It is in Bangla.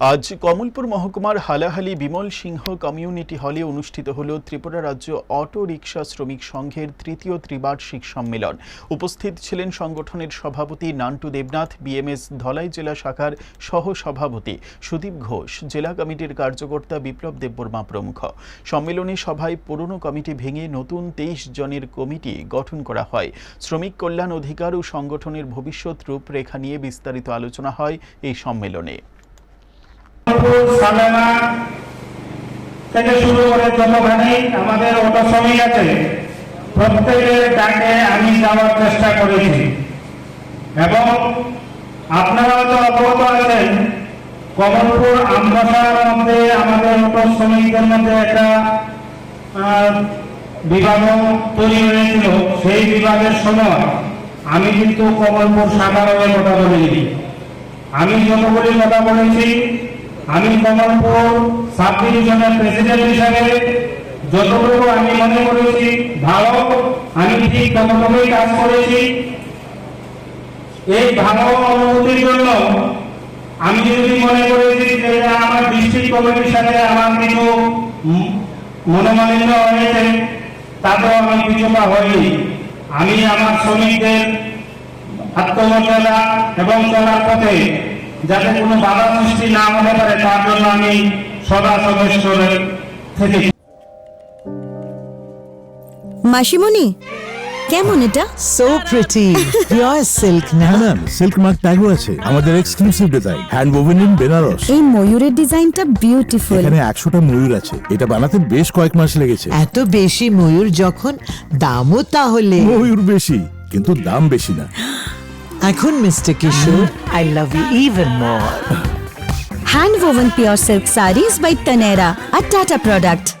আজ কমলপুর মহকুমার হালাহালি বিমল সিংহ কমিউনিটি হলে অনুষ্ঠিত হল ত্রিপুরা রাজ্য অটো রিকশা শ্রমিক সংঘের তৃতীয় ত্রিবার্ষিক সম্মেলন। উপস্থিত ছিলেন সংগঠনের সভাপতি নান্টু দেবনাথ, বিএমএস ধলাই জেলা শাখার সহ সভাপতি সুদীপ ঘোষ, জেলা কমিটির কার্যকর্তা বিপ্লব দেববর্মা প্রমুখ। সম্মেলনে সভায় পুরনো কমিটি ভেঙে নতুন তেইশ জনের কমিটি গঠন করা হয়। শ্রমিক কল্যাণ অধিকার ও সংগঠনের ভবিষ্যৎ রূপরেখা নিয়ে বিস্তারিত আলোচনা হয় এই সম্মেলনে। সালেমা থেকে শুরু করে আমাদের আছে। প্রত্যেকের ডাকে আমি যাওয়ার চেষ্টা করেছি। এবং আপনারা তো অবগত আছেন, কমলপুর আমবাসার মধ্যে আমাদের অটো শ্রমিকদের মধ্যে একটা বিভাগ তৈরি হয়েছিল। সেই বিভাগের সময় আমি কিন্তু কমলপুর সাধারণের কথা বলিনি। আমি যতগুলি কথা বলেছি আমি কমলপুর সাব ডিভিশনের প্রেসিডেন্ট হিসাবে যতটুকু আমি মনে করেছি, ভালো, আমি ঠিক ততটুকুই কাজ করেছি। এই ভালো অনুভূতির জন্য আমি যদি মনে করেছি যে আমার ডিস্ট্রিক্ট কমিটির সাথে আমার কিছু মনোমালিন্য হয়েছে, তাতেও আমি কিছুটা হয়নি। আমি আমার শ্রমিকদের আত্মমর্যাদা এবং চলার পথে যাতে কোনো বাধা সৃষ্টি না হতে পারে তার জন্য আমি সদা সদস্য থেকে মাসিমণি কেমন এটা? সো প্রিটি পিওর সিল্ক না ম্যাম সিল্ক মার্ক ট্যাগও আছে। আমাদের exclusive design hand woven in Benaras এই ময়ূরের ডিজাইনটা বিউটিফুল এখানে একশোটা ময়ূর আছে। এটা বানাতে বেশ কয়েক মাস লেগেছে। এত বেশি ময়ূর যখন দামও তাহলে। ময়ূর বেশি কিন্তু দাম বেশি না। এখন mister Kishore I love you even more hand woven pure silk sarees by Tanera, a Tata product.